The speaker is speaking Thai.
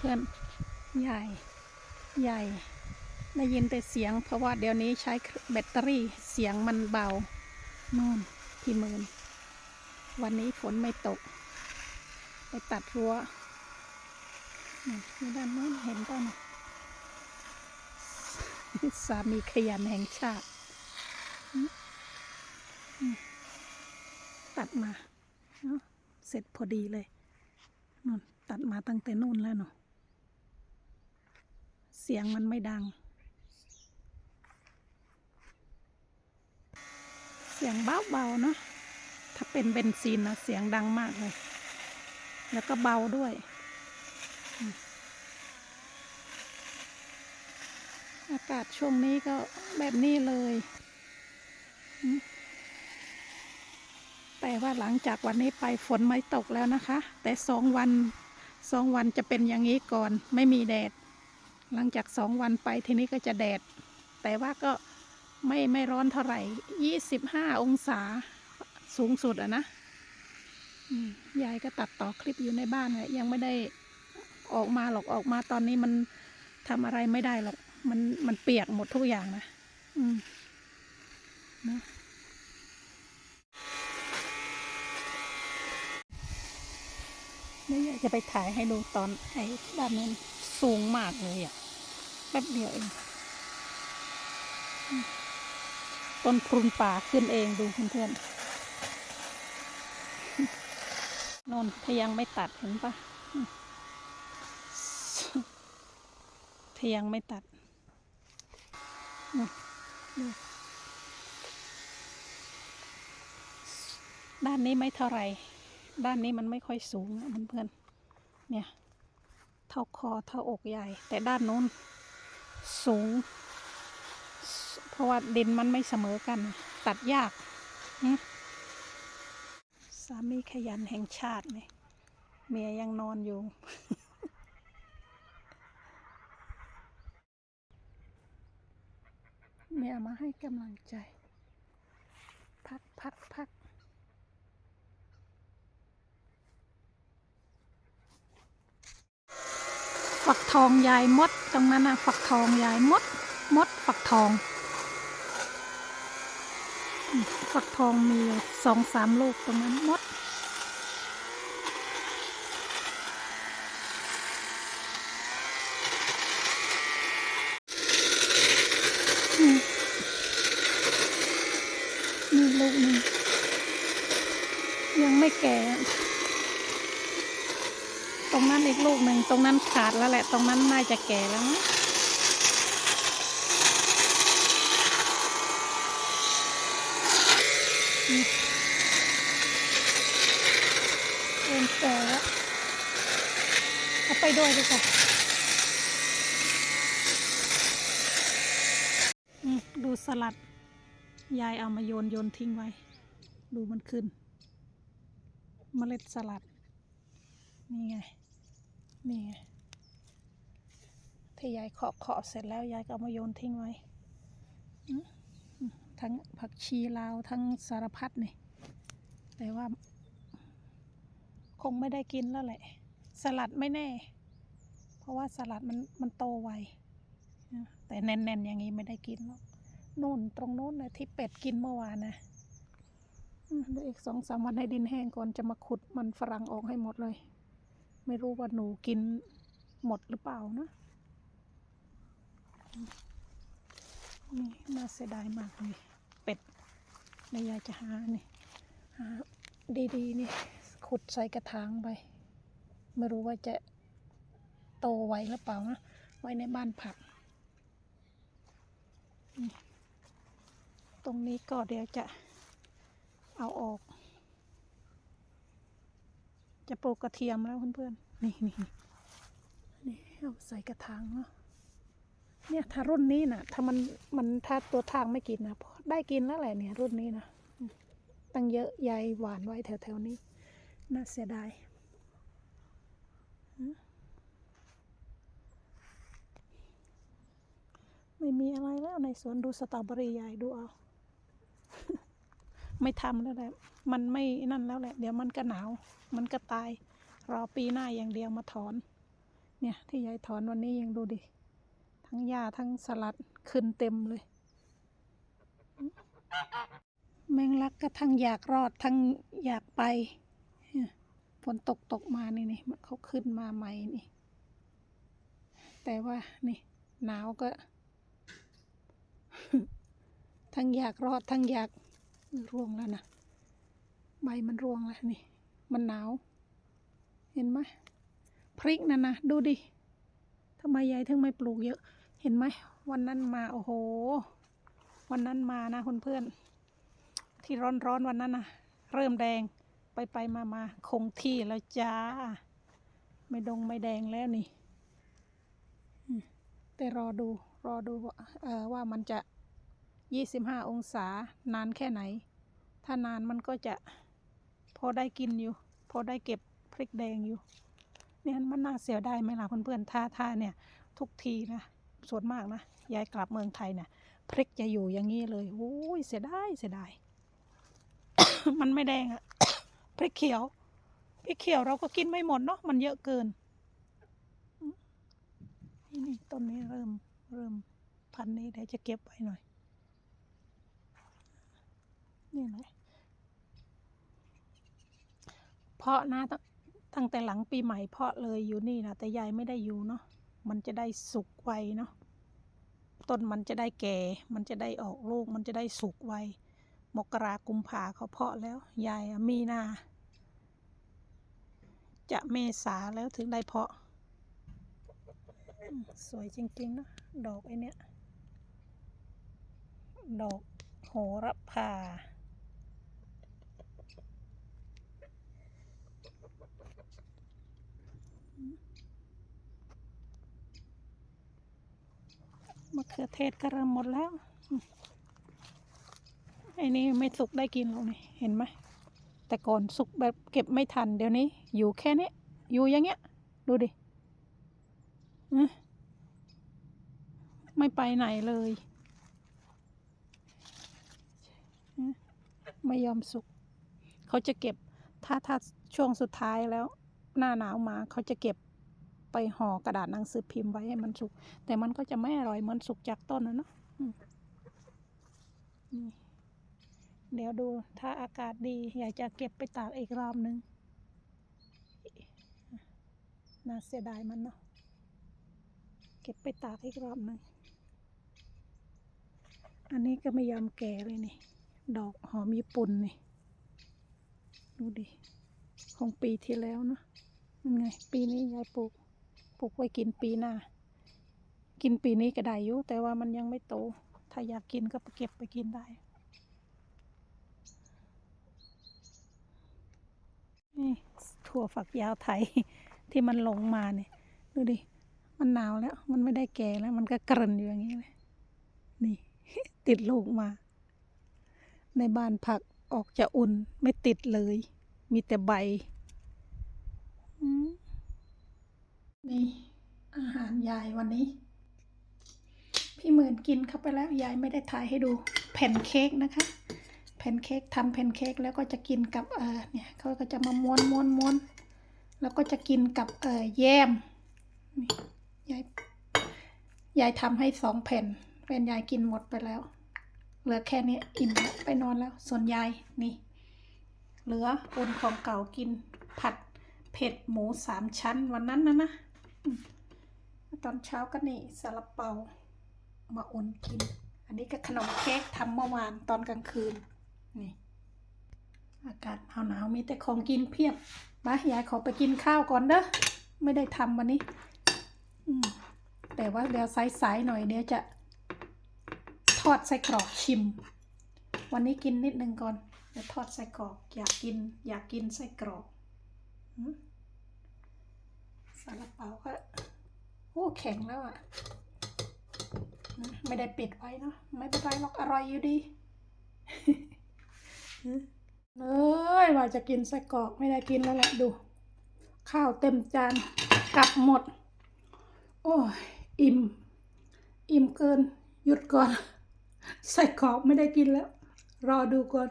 เพื่อนๆ ใหญ่ ใหญ่ ได้ยินแต่เสียง เพราะว่าเดี๋ยวนี้ใช้แบตเตอรี่เสียงมันเบานู่นพี่หมืนวันนี้ฝนไม่ตก ไปตัดรั้วนี่ด้านโน้นเห็นป่ะนสามีขยันแห่งชาติ ตัดมาเนาะเสร็จพอดีเลยนู่นตัดมาตั้งแต่นู่นแล้วเนาะ เสียงมันไม่ดัง เสียงเบาๆเนาะถ้าเป็นเบนซินนะเสียงดังมากเลย แล้วก็เบาด้วย อากาศช่วงนี้ก็แบบนี้เลย แต่ว่าหลังจากวันนี้ไปฝนไม่ตกแล้วนะคะ แต่สองวันสองวันจะเป็นอย่างนี้ก่อนไม่มีแดด หลังจากสองวันไปทีนี้ก็จะแดด แต่ว่าก็ไม่ไม่ร้อนเท่าไหร่ยี่สิบห้าองศาสูงสุดอะนะยายก็ตัดต่อคลิปอยู่ในบ้านเลยยังไม่ได้ออกมาหรอกออกมาตอนนี้มันทำอะไรไม่ได้หรอก มันมันเปียกหมดทุกอย่างนะอืมนะนี่ยากจะไปถ่ายให้ดูตอนไอ้ด้านนั้น สูงมากเลยอะแป๊บเดียวเอง ต้นพรุนป่าขึ้นเองดูเพื่อนๆนนถ้ายังไม่ตัดเห็นปะอืมถ้ายังไม่ตัดด้านนี้ไม่เท่าไหร่ด้านนี้มันไม่ค่อยสูงนะเพื่อนๆเนี่ย ท่าคอเท่าอกใหญ่ แต่ด้านนู้นสูง เพราะว่าดินมันไม่เสมอกัน ตัดยากหึสามีขยันแห่งชาติเนี่ยเมียยังนอนอยู่ เมียมาให้กำลังใจ พักพักพัก ฝักทองยายมด ตรงนั้นนะฝักทองยายมด มดฝักทอง ฝักทองมีสองสามลูกตรงนั้นมดอืมมีลูกหนึ่งยังไม่แก่ ตรงนั้นอีกลูกหนึ่งตรงนั้นขาดแล้วแหละ ตรงนั้นน่าจะแก่แล้วอืมเริ่มแก่แล้วเอาไปด้วยดีกว่าอืมดูสลัด ยายเอามาโยนโยนทิ้งไว้ ดูมันขึ้น เมล็ดสลัด นี่ไง นี่ไงที่ยายเคาะเคาะเสร็จแล้วยายก็เอามาโยนทิ้งไว้ทั้งผักชีลาวทั้งสารพัดนี่แต่ว่า คงไม่ได้กินแล้วแหละ สลัดไม่แน่ เพราะว่าสลัดมันมันโตไวแต่แน่นๆอย่างนี้ไม่ได้กินหรอกนู่นตรงโน้นนะที่เป็ดกินเมื่อวานนะเดี๋ยวอีกสองสามวันให้ดินแห้งก่อนจะมาขุดมันฝรั่งออกให้หมดเลย ไม่รู้ว่าหนูกินหมดหรือเปล่านะ นี่น่าเสียดายมากเลยเป็ดในยายจะหานี่หาดีๆนี่ขุดใส่กระถางไป ไม่รู้ว่าจะโตไวหรือเปล่านะไว้ในบ้านผัก ตรงนี้ก็เดี๋ยวจะเอาออก จะปลูกกระเทียมแล้วเพื่อนๆ นี่นี่นี่เอาใส่กระถางเนาะเนี่ยถ้ารุ่นนี้นะถ้ามันมันถ้าตัวทางไม่กินนะได้กินแล้วแหละเนี่ยรุ่นนี้นะตั้งเยอะยายหวานไว้แถวๆนี้ น่าเสียดายไม่มีอะไรแล้วในสวนดูสตรอเบอรี่ยายดูเอาไม่ทำแล้วแหละ มันไม่นั่นแล้วแหละ เดี๋ยวมันก็หนาว มันก็ตาย รอปีหน้าอย่างเดียวมาถอน เนี่ยที่ยายถอนวันนี้ยังดูดิ ทั้งหญ้าทั้งสลัดขึ้นเต็มเลย แมงลักก็ทั้งอยากรอดทั้งอยากไปเนี่ยฝนตกตกมานี่นี่มันเขาขึ้นมาใหม่นี่ แต่ว่านี่หนาวก็ ทั้งอยากรอดทั้งอยากร่วงแล้วนะใบมันร่วงแล้วนี่ มันหนาว เห็นไหมพริกนั่นนะดูดิทำไมยายถึงไม่ปลูกเยอะ เห็นไหมวันนั้นมาโอ้โห วันนั้นมานะคุณเพื่อนที่ร้อนร้อนๆวันนั้นนะเริ่มแดงไปไปมามาคงที่แล้วจ้า ไม่ดงไม่แดงแล้วนี่แต่รอดูรอดูว่าว่ามันจะยี่สิบห้าองศานานแค่ไหน ถ้านานมันก็จะพอได้กินอยู่ พอได้เก็บ พริกแดงอยู่ เนี่ยมันน่าเสียดายไหมล่ะเพื่อนๆถ้าถ้าเนี่ย ทุกทีนะส่วนมากนะยายกลับเมืองไทยเนี่ยพริกจะอยู่อย่างนี้เลยโอ้ยเสียดายเสียดายมันไม่แดงอะพริกเขียวพริกเขียวเราก็กินไม่หมดเนาะมันเยอะเกินนี่นี่ต้นนี้เริ่มเริ่มพันนี้เดี๋ยวจะเก็บไว้หน่อยนี่เลยเพาะนะ ตั้งแต่หลังปีใหม่เพาะเลยอยู่นี่นะแต่ยายไม่ได้อยู่เนาะมันจะได้สุกไวเนาะต้นมันจะได้แก่ มันจะได้ออกลูก มันจะได้สุกไวมกรากุมภาเขาเพาะแล้ว ยายมีนา จะเมษาแล้วถึงได้เพาะ สวยจริงๆเนาะดอกไอเนี้ย ดอกโหระพา มะเขือเทศก็เริ่มหมดแล้วอืมไอ้นี่ไม่สุกได้กินหรอกนี่เห็นไหมแต่ก่อนสุกแบบเก็บไม่ทันเดี๋ยวนี้ อยู่แค่นี้อยู่อย่างเงี้ย ดูดิไม่ไปไหนเลย ไม่ยอมสุก เขาจะเก็บ ถ้าถ้าช่วงสุดท้ายแล้ว หน้าหนาวมาเขาจะเก็บ ไปห่อกระดาษหนังสือพิมพ์ไว้ให้มันสุก แต่มันก็จะไม่อร่อยเหมือนสุกจากต้นนะเนาะนี่เดี๋ยวดูถ้าอากาศดี อยากจะเก็บไปตากอีกรอบนึงน่าเสียดายมันเนาะเก็บไปตากอีกรอบนึงอันนี้ก็ไม่ยอมแก่เลยนี่ ดอกหอมญี่ปุ่นนี่ ดูดิ ของปีที่แล้วเนาะยังไง ปีนี้ยายปลูก ปลูกไว้กินปีหน้า กินปีนี้ก็ได้อยู่แต่ว่ามันยังไม่โต ถ้าอยากกินก็ไปเก็บไปกินได้ นี่ถั่วฝักยาวไทยที่มันหลงมาเนี่ยดูดิ มันหนาวแล้ว มันไม่ได้แก่แล้ว มันก็กระนอยู่อย่างนี้เลย นี่ ติดลูกมา ในบ้านผักออกจะอุ่นไม่ติดเลย มีแต่ใบ อืม นี่อาหารยายวันนี้ พี่หมื่นกินเข้าไปแล้วยายไม่ได้ถ่ายให้ดูแผ่นเค้กนะคะแผ่นเค้กทำแผ่นเค้กแล้วก็จะกินกับเออเนี่ยเขาก็จะมาม้วนม้วนม้วนแล้วก็จะกินกับเออแยมยายยายทำให้สองแผ่นแฟนยายกินหมดไปแล้ว เหลือแค่นี้อิ่มแล้วไปนอนแล้ว ส่วนยายนี่ เหลืออุ่นของเก่ากินผัดเผ็ดหมูสามชั้นวันนั้นนะนะ ตอนเช้าก็นี่ซาลาเปามาอุ่นกิน อันนี้ก็ขนมเค้กทำเมื่อวานตอนกลางคืน นี่ อากาศหนาวๆมีแต่ของกินเพียบมายายขอไปกินข้าวก่อนเด้อไม่ได้ทำวันนี้แต่ว่าเดี๋ยวสายๆหน่อยเดี๋ยวจะ ทอดไส้กรอกชิม วันนี้กินนิดนึงก่อนเดี๋ยวทอดไส้กรอก อยากกิน อยากกินไส้กรอกอ ซาลาเปาก็โอ้แข็งแล้วอะนะไม่ได้ปิดไว้เนาะไม่เป็นไรหรอกอร่อยอยู่ดีเอ้ยว่าจะกินไส้กรอกไม่ได้กินแล้วแหละดู ข้าวเต็มจานกลับหมด โอ้ยอิ่ม อิ่มเกิน หยุดก่อนไส้กรอกไม่ได้กินแล้ว รอดูก่อน